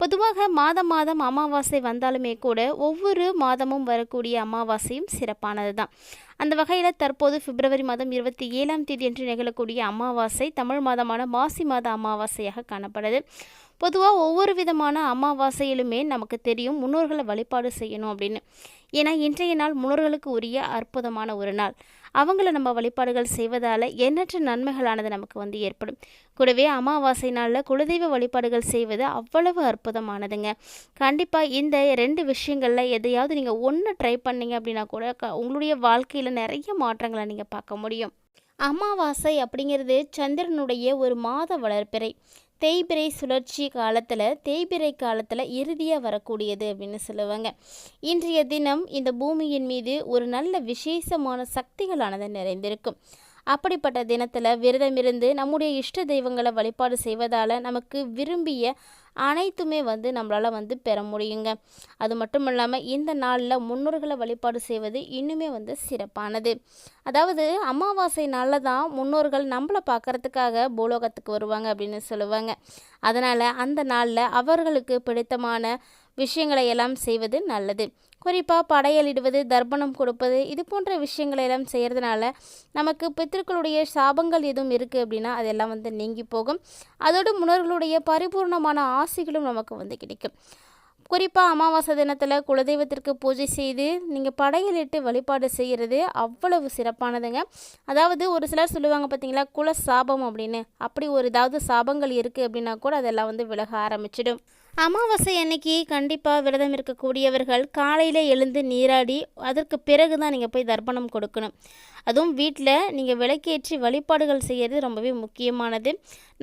பொதுவாக மாதம் மாதம் அமாவாசை வந்தாலுமே கூட ஒவ்வொரு மாதமும் வரக்கூடிய அமாவாசையும் சிறப்பானது தான் அந்த வகையில் தற்போது பிப்ரவரி மாதம் இருபத்தி ஏழாம் தேதி என்று நிகழக்கூடிய அமாவாசை தமிழ் மாதமான மாசி மாத அமாவாசையாக காணப்படுது. பொதுவாக ஒவ்வொரு விதமான அமாவாசையிலுமே நமக்கு தெரியும் முன்னோர்களை வழிபாடு செய்யணும் அப்படின்னு. ஏன்னா இன்றைய நாள் முன்னோர்களுக்கு உரிய அற்புதமான ஒரு நாள். அவங்கள நம்ம வழிபாடுகள் செய்வதால் எண்ணற்ற நன்மைகளானது நமக்கு வந்து ஏற்படும். கூடவே அமாவாசை நாளில் குலதெய்வ வழிபாடுகள் செய்வது அவ்வளவு அற்புதமானதுங்க. கண்டிப்பாக இந்த ரெண்டு விஷயங்களில் எதையாவது நீங்கள் ஒன்று ட்ரை பண்ணீங்க அப்படின்னா கூட உங்களுடைய வாழ்க்கையில் நிறைய மாற்றங்களை நீங்கள் பார்க்க முடியும். அமாவாசை அப்படிங்கிறது சந்திரனுடைய ஒரு மாத வளர்ப்பிறை. தேய்பிறை சுழற்சி காலத்தில் தேய்பிறை காலத்தில் இறுதியாக வரக்கூடியது அப்படின்னு சொல்லுவாங்க. இன்றைய தினம் இந்த பூமியின் மீது ஒரு நல்ல விசேஷமான சக்திகளானது நிறைந்திருக்கும். அப்படிப்பட்ட தினத்தில் விரதமிருந்து நம்முடைய இஷ்ட தெய்வங்களை வழிபாடு செய்வதால் நமக்கு விரும்பிய அனைத்துமே வந்து நம்மளால் வந்து பெற முடியுங்க. அது மட்டும் இல்லாமல் இந்த நாளில் முன்னோர்களை வழிபாடு செய்வது இன்னுமே வந்து சிறப்பானது. அதாவது அமாவாசை நாளில் தான் முன்னோர்கள் நம்மளை பார்க்கறதுக்காக பூலோகத்துக்கு வருவாங்க அப்படின்னு சொல்லுவாங்க. அதனால் அந்த நாளில் அவர்களுக்கு பிடித்தமான விஷயங்களை எல்லாம் செய்வது நல்லது. குறிப்பாக படையலிடுவது தர்ப்பணம் கொடுப்பது இது போன்ற விஷயங்களை எல்லாம் செய்கிறதுனால நமக்கு பித்திருக்களுடைய சாபங்கள் எதுவும் இருக்குது அப்படின்னா அதெல்லாம் வந்து நீங்கி போகும். அதோடு முன்னோர்களுடைய பரிபூர்ணமான ஆசைகளும் நமக்கு வந்து கிடைக்கும். குறிப்பாக அமாவாசை தினத்தில் குலதெய்வத்திற்கு பூஜை செய்து நீங்கள் படையலிட்டு வழிபாடு செய்கிறது அவ்வளவு சிறப்பானதுங்க. அதாவது ஒரு சிலர் சொல்லுவாங்க பார்த்தீங்களா குல சாபம் அப்படின்னு. அப்படி ஒரு ஏதாவது சாபங்கள் இருக்குது அப்படின்னா கூட அதெல்லாம் வந்து விலக ஆரம்பிச்சிடும். அமாவாசை அன்னைக்கு கண்டிப்பாக விரதம் இருக்கக்கூடியவர்கள் காலையில் எழுந்து நீராடி அதற்கு பிறகு தான் நீங்கள் போய் தர்ப்பணம் கொடுக்கணும். அதுவும் வீட்டில் நீங்கள் விளக்கேற்றி வழிபாடுகள் செய்கிறது ரொம்பவே முக்கியமானது.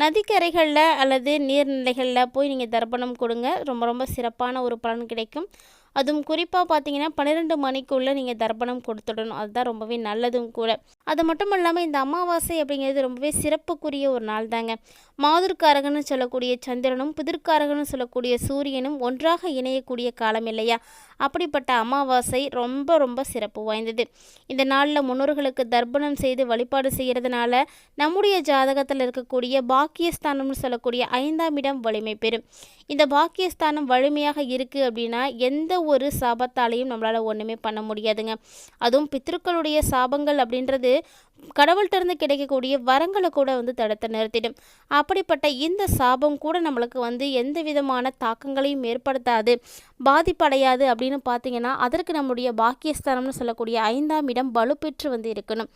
நதிக்கரைகளில் அல்லது நீர்நிலைகளில் போய் நீங்கள் தர்ப்பணம் கொடுங்க. ரொம்ப ரொம்ப சிறப்பான ஒரு பலன் கிடைக்கும். அதுவும் குறிப்பாக பார்த்தீங்கன்னா பன்னிரெண்டு மணிக்குள்ளே நீங்கள் தர்ப்பணம் கொடுத்துடணும். அதுதான் ரொம்பவே நல்லதும் கூட. அது மட்டும் இல்லாமல் இந்த அமாவாசை அப்படிங்கிறது ரொம்பவே சிறப்புக்குரிய ஒரு நாள் தாங்க மாதுர்காரகன்னு சொல்லக்கூடிய சந்திரனும் புதிர்காரகன்னு சொல்லக்கூடிய சூரியனும் ஒன்றாக இணையக்கூடிய காலம் இல்லையா? அப்படிப்பட்ட அமாவாசை ரொம்ப ரொம்ப சிறப்பு வாய்ந்தது. இந்த நாளில் முன்னோர்களுக்கு தர்ப்பணம் செய்து வழிபாடு செய்கிறதுனால நம்முடைய ஜாதகத்தில் இருக்கக்கூடிய பாக்கியஸ்தானம்னு சொல்லக்கூடிய ஐந்தாம் இடம் வலிமை பெறும். இந்த பாக்கியஸ்தானம் வலிமையாக இருக்குது அப்படின்னா எந்த ஒரு சாபத்தாலையும் நம்மளால் ஒன்றுமே பண்ண முடியாதுங்க. அதுவும் பித்ருக்களுடைய சாபங்கள் அப்படின்றது கடவுள்கிட்ட இருந்து கிடைக்கக்கூடிய வரங்களை கூட வந்து தடுத்து நிறுத்திடும். அப்படிப்பட்ட இந்த சாபம் கூட நம்மளுக்கு வந்து எந்த விதமான தாக்கங்களையும் ஏற்படுத்தாது. பாதிப்படையாது அப்படின்னு பார்த்தீங்கன்னா அதற்கு நம்முடைய பாக்கியஸ்தானம்னு சொல்லக்கூடிய ஐந்தாம் இடம் வலுப்பெற்று வந்து இருக்கணும்.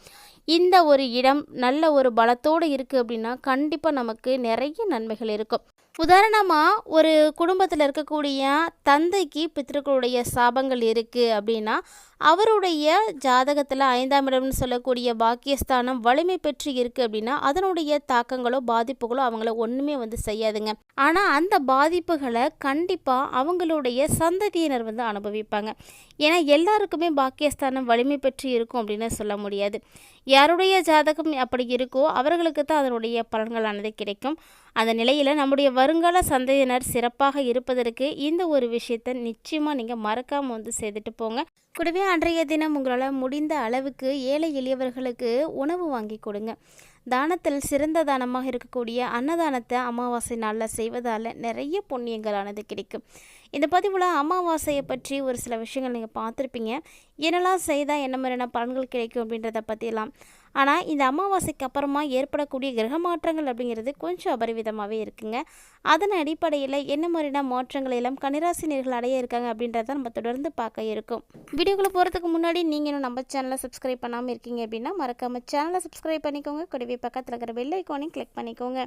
இந்த ஒரு இடம் நல்ல ஒரு பலத்தோடு இருக்குது அப்படின்னா கண்டிப்பாக நமக்கு நிறைய நன்மைகள் இருக்கும். உதாரணமாக ஒரு குடும்பத்தில் இருக்கக்கூடிய தந்தைக்கு பித்திருக்களுடைய சாபங்கள் இருக்குது அப்படின்னா அவருடைய ஜாதகத்தில் ஐந்தாம் இடம்னு சொல்லக்கூடிய பாக்கியஸ்தானம் வலிமை பெற்று இருக்குது அப்படின்னா அதனுடைய தாக்கங்களோ பாதிப்புகளோ அவங்கள ஒன்றுமே வந்து செய்யாதுங்க. ஆனால் அந்த பாதிப்புகளை கண்டிப்பாக அவங்களுடைய சந்ததியினர் வந்து அனுபவிப்பாங்க. ஏன்னா எல்லாருக்குமே பாக்கியஸ்தானம் வலிமை பெற்று இருக்கும் அப்படின்னு சொல்ல முடியாது. யாருடைய ஜாதகம் அப்படி இருக்கோ அவர்களுக்கு தான் அதனுடைய பலன்களானது கிடைக்கும். அந்த நிலையில் நம்முடைய வருங்கால சந்ததியினர் சிறப்பாக இருப்பதற்கு இந்த ஒரு விஷயத்தை நிச்சயமாக நீங்கள் மறக்காமல் வந்து செய்துட்டு போங்க. கூடவே அன்றைய தினம் உங்களால் முடிந்த அளவுக்கு ஏழை எளியவர்களுக்கு உணவு வாங்கி கொடுங்க. தானத்தில் சிறந்த தானமாக இருக்கக்கூடிய அன்னதானத்தை அமாவாசை நாளில் செய்வதால் நிறைய புண்ணியங்களானது கிடைக்கும். இந்த பதிவில் அமாவாசையை பற்றி ஒரு சில விஷயங்கள் நீங்கள் பார்த்துருப்பீங்க. என்னெல்லாம் செய்தால் என்ன மாதிரியான பலன்கள் கிடைக்கும் அப்படின்றத பற்றியெல்லாம் ஆனால் இந்த அமாவாசைக்கு அப்புறமா ஏற்படக்கூடிய கிரக மாற்றங்கள் அப்படிங்கிறது கொஞ்சம் அபரிவிதமாகவே இருக்குங்க. அதன் அடிப்படையில் என்ன மாதிரியான மாற்றங்களை எல்லாம் கனிராசினியர்கள் அடைய இருக்காங்க அப்படின்றத நம்ம தொடர்ந்து பார்க்க இருக்கும். வீடியோக்குள்ளே போகிறதுக்கு முன்னாடி நீங்கள் இன்னும் நம்ம சேனலை சப்ஸ்கிரைப் பண்ணாமல் இருக்கீங்க அப்படின்னா மறக்காமல் சேனலை சப்ஸ்கிரைப் பண்ணிக்கோங்க. கூடவே பக்கத்தில் இருக்கிற பெல் ஐக்கானையும் கிளிக் பண்ணிக்கோங்க.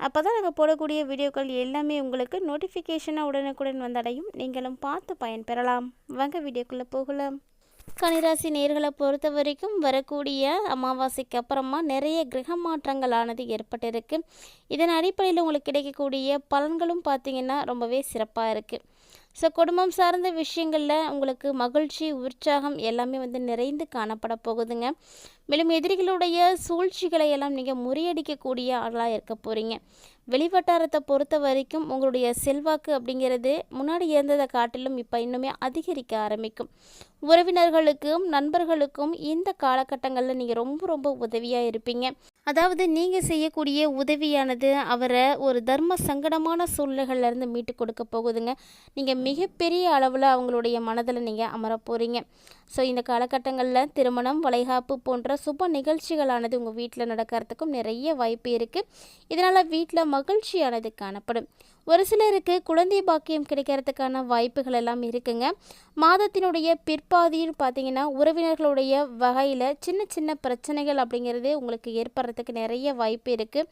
அப்போ தான் நாங்கள் போடக்கூடிய வீடியோக்கள் எல்லாமே உங்களுக்கு நோட்டிஃபிகேஷனாக உடனுக்குடன் வந்தடையும். நீங்களும் பார்த்து பயன்பெறலாம். வாங்க வீடியோக்குள்ளே போகலாம். கனிராசி நேர்களை பொறுத்த வரைக்கும் வரக்கூடிய அமாவாசைக்கு அப்புறமா நிறைய கிரக மாற்றங்களானது ஏற்பட்டிருக்கு. இதன் அடிப்படையில் உங்களுக்கு கிடைக்கக்கூடிய பலன்களும் பார்த்தீங்கன்னா ரொம்பவே சிறப்பாக இருக்குது ஸோ குடும்பம் சார்ந்த விஷயங்களில் உங்களுக்கு மகிழ்ச்சி உற்சாகம் எல்லாமே வந்து நிறைந்து காணப்பட போகுதுங்க. மேலும் எதிரிகளுடைய சூழ்ச்சிகளை எல்லாம் நீங்கள் முறியடிக்கக்கூடிய ஆளாக இருக்க போகிறீங்க வெளிவட்டாரத்தை பொறுத்த வரைக்கும் உங்களுடைய செல்வாக்கு அப்படிங்கிறது முன்னாடி இருந்ததை காட்டிலும் இப்போ இன்னுமே அதிகரிக்க ஆரம்பிக்கும். உறவினர்களுக்கும் நண்பர்களுக்கும் இந்த காலகட்டங்களில் நீங்கள் ரொம்ப ரொம்ப உதவியாக இருப்பீங்க. அதாவது நீங்கள் செய்யக்கூடிய உதவியானது அவரை ஒரு தர்ம சங்கடமான சூழ்நிலைகள்லேருந்து மீட்டு கொடுக்க போகுதுங்க. நீங்கள் மிகப்பெரிய அளவில் அவங்களுடைய மனதில் நீங்கள் அமர போகிறீங்க ஸோ இந்த காலகட்டங்களில் திருமணம் வளைகாப்பு போன்ற சுப நிகழ்ச்சிகளானது உங்கள் வீட்டில் நடக்கிறதுக்கும் நிறைய வாய்ப்பு இருக்குது இதனால் வீட்டில் மகிழ்ச்சியானது காணப்படும். ஒரு சிலருக்கு குழந்தை பாக்கியம் கிடைக்கிறதுக்கான வாய்ப்புகள் எல்லாம் இருக்குங்க. மாதத்தினுடைய பிற்பாதியில் பார்த்தீங்கன்னா உறவினர்களுடைய வகையில் சின்ன சின்ன பிரச்சனைகள் அப்படிங்கிறது உங்களுக்கு ஏற்படுறதுக்கு நிறைய வாய்ப்பு இருக்குது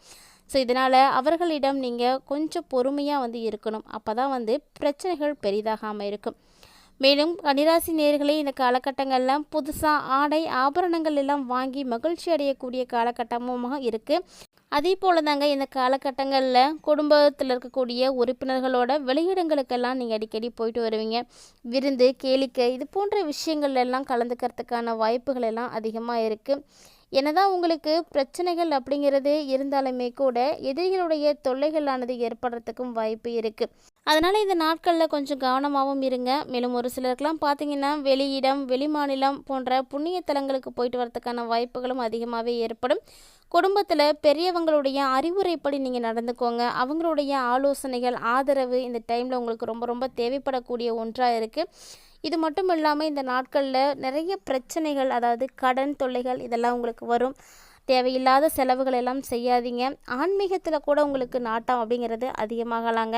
ஸோ இதனால் அவர்களிடம் நீங்கள் கொஞ்சம் பொறுமையாக வந்து இருக்கணும். அப்போ தான் வந்து பிரச்சனைகள் பெரிதாகாமல் இருக்கும். மேலும் கன்னிராசி நேர்களே இந்த காலகட்டங்களில் புதுசாக ஆடை ஆபரணங்கள் எல்லாம் வாங்கி மகிழ்ச்சி அடையக்கூடிய காலகட்டமுமாக இருக்குது அதே போல் தாங்க இந்த காலகட்டங்களில் குடும்பத்தில் இருக்கக்கூடிய உறுப்பினர்களோட வெளியிடங்களுக்கெல்லாம் நீங்கள் அடிக்கடி போயிட்டு வருவீங்க. விருந்து கேளிக்கை இது போன்ற விஷயங்கள் எல்லாம் கலந்துக்கிறதுக்கான வாய்ப்புகள் எல்லாம் அதிகமாக இருக்குது என்னதான் உங்களுக்கு பிரச்சனைகள் அப்படிங்கிறது இருந்தாலுமே கூட எதிரிகளுடைய தொல்லைகளானது ஏற்படுறதுக்கும் வாய்ப்பு இருக்குது அதனால் இந்த நாட்களில் கொஞ்சம் கவனமாகவும் இருங்க. மேலும் ஒரு சிலருக்கெல்லாம் பார்த்தீங்கன்னா வெளியிடம் வெளிமாநிலம் போன்ற புண்ணிய தலங்களுக்கு போயிட்டு வரதுக்கான வாய்ப்புகளும் அதிகமாகவே ஏற்படும். குடும்பத்தில் பெரியவங்களுடைய அறிவுரைப்படி நீங்கள் நடந்துக்கோங்க. அவங்களுடைய ஆலோசனைகள் ஆதரவு இந்த டைமில் உங்களுக்கு ரொம்ப ரொம்ப தேவைப்படக்கூடிய ஒன்றாக இருக்குது இது மட்டும் இல்லாமல் இந்த நாட்களில் நிறைய பிரச்சனைகள் அதாவது கடன் தொல்லைகள் இதெல்லாம் உங்களுக்கு வரும். தேவையில்லாத செலவுகள் எல்லாம் செய்யாதீங்க. ஆன்மீகத்தில் கூட உங்களுக்கு நாட்டம் அப்படிங்கிறது அதிகமாகலாங்க.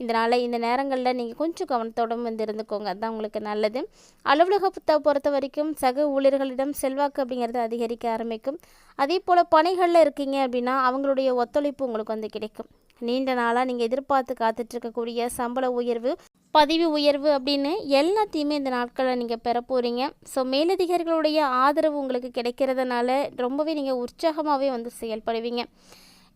இதனால் இந்த நேரங்களில் நீங்கள் கொஞ்சம் கவனத்தோடும் வந்து இருந்துக்கோங்க. அதுதான் உங்களுக்கு நல்லது. அலுவலகத்தை பொறுத்த வரைக்கும் சக ஊழியர்களிடம் செல்வாக்கு அப்படிங்கிறது அதிகரிக்க ஆரம்பிக்கும். அதே போல் பணிகளில் இருக்கீங்க அப்படின்னா அவங்களுடைய ஒத்துழைப்பு உங்களுக்கு வந்து கிடைக்கும். நீண்ட நாளாக நீங்கள் எதிர்பார்த்து காத்துட்ருக்கக்கூடிய சம்பள உயர்வு பதவி உயர்வு அப்படின்னு எல்லாத்தையுமே இந்த நாட்களில் நீங்கள் பெற போகிறீங்க ஸோ மேலதிகாரிகளுடைய ஆதரவு உங்களுக்கு கிடைக்கிறதுனால ரொம்பவே நீங்கள் உற்சாகமாகவே வந்து செயல்படுவீங்க.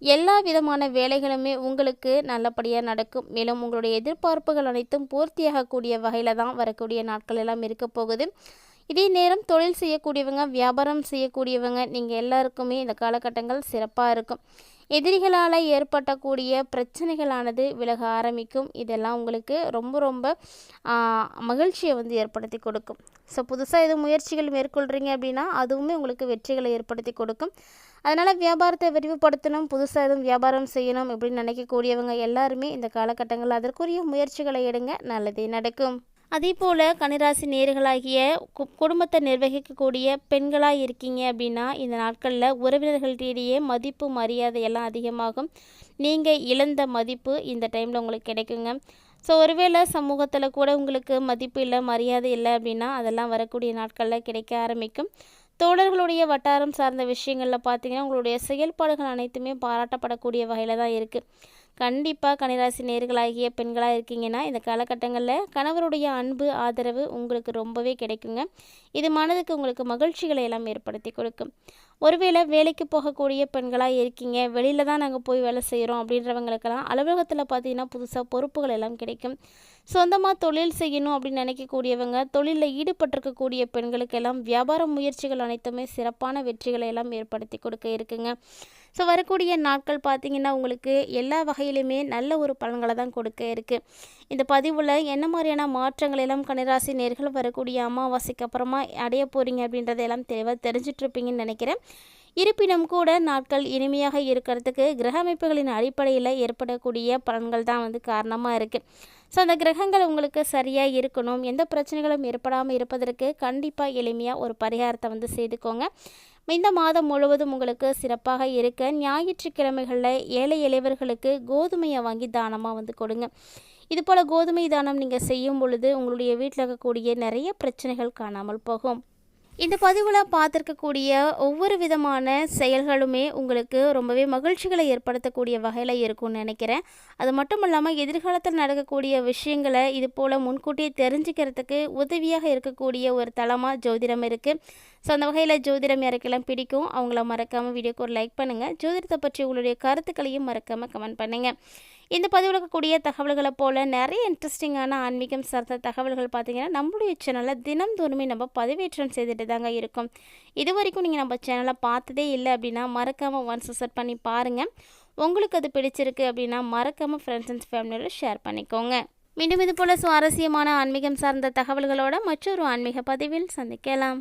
எல்லா விதமான வேலைகளுமே உங்களுக்கு நல்லபடியாக நடக்கும். மேலும் உங்களுடைய எதிர்பார்ப்புகள் அனைத்தும் பூர்த்தியாகக்கூடிய வகையில் தான் வரக்கூடிய நாட்கள் எல்லாம் இருக்க போகுது. இதே நேரம் தொழில் செய்யக்கூடியவங்க வியாபாரம் செய்யக்கூடியவங்க நீங்கள் எல்லாருக்குமே இந்த காலகட்டங்கள் சிறப்பாக இருக்கும். எதிரிகளால் ஏற்பட்டக்கூடிய பிரச்சனைகளானது விலக ஆரம்பிக்கும். இதெல்லாம் உங்களுக்கு ரொம்ப ரொம்ப மகிழ்ச்சியை வந்து ஏற்படுத்தி கொடுக்கும். ஸோ புதுசாக எதுவும் முயற்சிகள் மேற்கொள்கிறீங்க அப்படின்னா அதுவுமே உங்களுக்கு வெற்றிகளை ஏற்படுத்தி கொடுக்கும். அதனால் வியாபாரத்தை விரிவுபடுத்தணும் புதுசாக எதுவும் வியாபாரம் செய்யணும் இப்படின்னு நினைக்கக்கூடியவங்க எல்லாருமே இந்த காலகட்டங்களில் அதற்குரிய முயற்சிகளை எடுங்க. நல்லதே நடக்கும். அதே போல் கன்னிராசி நேர்களாகிய குடும்பத்தை நிர்வகிக்கக்கூடிய பெண்களாக இருக்கீங்க அப்படின்னா இந்த நாட்களில் உறவினர்களிடையே மதிப்பு மரியாதை எல்லாம் அதிகமாகும். நீங்கள் இழந்த மதிப்பு இந்த டைமில் உங்களுக்கு கிடைக்குங்க. ஸோ ஒருவேளை சமூகத்தில் கூட உங்களுக்கு மதிப்பு இல்லை மரியாதை இல்லை அப்படின்னா அதெல்லாம் வரக்கூடிய நாட்களில் கிடைக்க ஆரம்பிக்கும். தோழர்களுடைய வட்டாரம் சார்ந்த விஷயங்களில் பார்த்தீங்கன்னா உங்களுடைய செயல்பாடுகள் அனைத்துமே பாராட்டப்படக்கூடிய வகையில் தான் இருக்குது கண்டிப்பாக கனிராசி நேர்களாகிய பெண்களாக இருக்கீங்கன்னா இந்த காலகட்டங்களில் கணவருடைய அன்பு ஆதரவு உங்களுக்கு ரொம்பவே கிடைக்குங்க. இது மனதுக்கு உங்களுக்கு மகிழ்ச்சிகளை எல்லாம் ஏற்படுத்தி கொடுக்கும். ஒருவேளை வேலைக்கு போகக்கூடிய பெண்களாக இருக்கீங்க வெளியில் தான் நாங்கள் போய் வேலை செய்கிறோம் அப்படின்றவங்களுக்கெல்லாம் அலுவலகத்தில் பார்த்தீங்கன்னா புதுசாக பொறுப்புகள் எல்லாம் கிடைக்கும். சொந்தமாக தொழில் செய்யணும் அப்படின்னு நினைக்கக்கூடியவங்க தொழிலில் ஈடுபட்டிருக்கக்கூடிய பெண்களுக்கெல்லாம் வியாபார முயற்சிகள் அனைத்துமே சிறப்பான வெற்றிகளை எல்லாம் ஏற்படுத்தி கொடுக்க இருக்குங்க. ஸோ வரக்கூடிய நாட்கள் பார்த்திங்கன்னா உங்களுக்கு எல்லா வகையிலுமே நல்ல ஒரு பலன்களை தான் கொடுக்க இருக்குது இந்த பதிவில் என்ன மாதிரியான மாற்றங்கள் எல்லாம் கனிராசி நேர்கள் வரக்கூடிய அமாவாசைக்கு அப்புறமா அடைய போகிறீங்க அப்படின்றதெல்லாம் தெளிவாக தெரிஞ்சிட்ருப்பீங்கன்னு நினைக்கிறேன். இருப்பினும் கூட நாட்கள் இனிமையாக இருக்கிறதுக்கு கிரக அமைப்புகளின் அடிப்படையில் ஏற்படக்கூடிய பலன்கள் தான் வந்து காரணமாக இருக்குது ஸோ அந்த கிரகங்கள் உங்களுக்கு சரியாக இருக்கணும். எந்த பிரச்சனைகளும் ஏற்படாமல் இருப்பதற்கு கண்டிப்பாக எளிமையாக ஒரு பரிகாரத்தை வந்து செய்துக்கோங்க. இந்த மாதம் முழுவதும் உங்களுக்கு சிறப்பாக இருக்க ஞாயிற்றுக்கிழமைகளில் ஏழை எளியவர்களுக்கு கோதுமையை வாங்கி தானமாக வந்து கொடுங்க. இது போல் கோதுமை தானம் நீங்கள் செய்யும் பொழுது உங்களுடைய வீட்டில் இருக்கக்கூடிய நிறைய பிரச்சனைகள் காணாமல் போகும். இந்த பதிவில் பார்த்துருக்கக்கூடிய ஒவ்வொரு விதமான செயல்களுமே உங்களுக்கு ரொம்பவே மகிழ்ச்சிகளை ஏற்படுத்தக்கூடிய வகையில் இருக்கும்னு நினைக்கிறேன். அது மட்டும் இல்லாமல் எதிர்காலத்தில் நடக்கக்கூடிய விஷயங்களை இது போல் முன்கூட்டியே தெரிஞ்சுக்கிறதுக்கு உதவியாக இருக்கக்கூடிய ஒரு தளமாக ஜோதிடம் இருக்குது ஸோ அந்த வகையில் ஜோதிடம் யாருக்கெல்லாம் பிடிக்கும் அவங்கள மறக்காமல் வீடியோக்கு ஒரு லைக் பண்ணுங்கள் ஜோதிடத்தை பற்றி உங்களுடைய கருத்துக்களையும் மறக்காமல் கமெண்ட் பண்ணுங்கள் இந்த பதிவில் இருக்கக்கூடிய தகவல்களை போல் நிறைய இன்ட்ரெஸ்டிங்கான ஆன்மீகம் சார்ந்த தகவல்கள் பார்த்தீங்கன்னா நம்மளுடைய சேனலில் தினம்தோறுமே நம்ம பதிவேற்றம் செய்துட்டு தாங்க இருக்கும். இது வரைக்கும் நீங்கள் நம்ம சேனலை பார்த்ததே இல்லை அப்படின்னா மறக்காமல் ஒன்ஸ் செட் பண்ணி பாருங்கள் உங்களுக்கு அது பிடிச்சிருக்கு அப்படின்னா மறக்காமல் ஃப்ரெண்ட்ஸ் அண்ட் ஃபேமிலியோட ஷேர் பண்ணிக்கோங்க. மீண்டும் இது போல் சுவாரஸ்யமான ஆன்மீகம் சார்ந்த தகவல்களோட மற்றொரு ஆன்மீக பதிவில் சந்திக்கலாம்.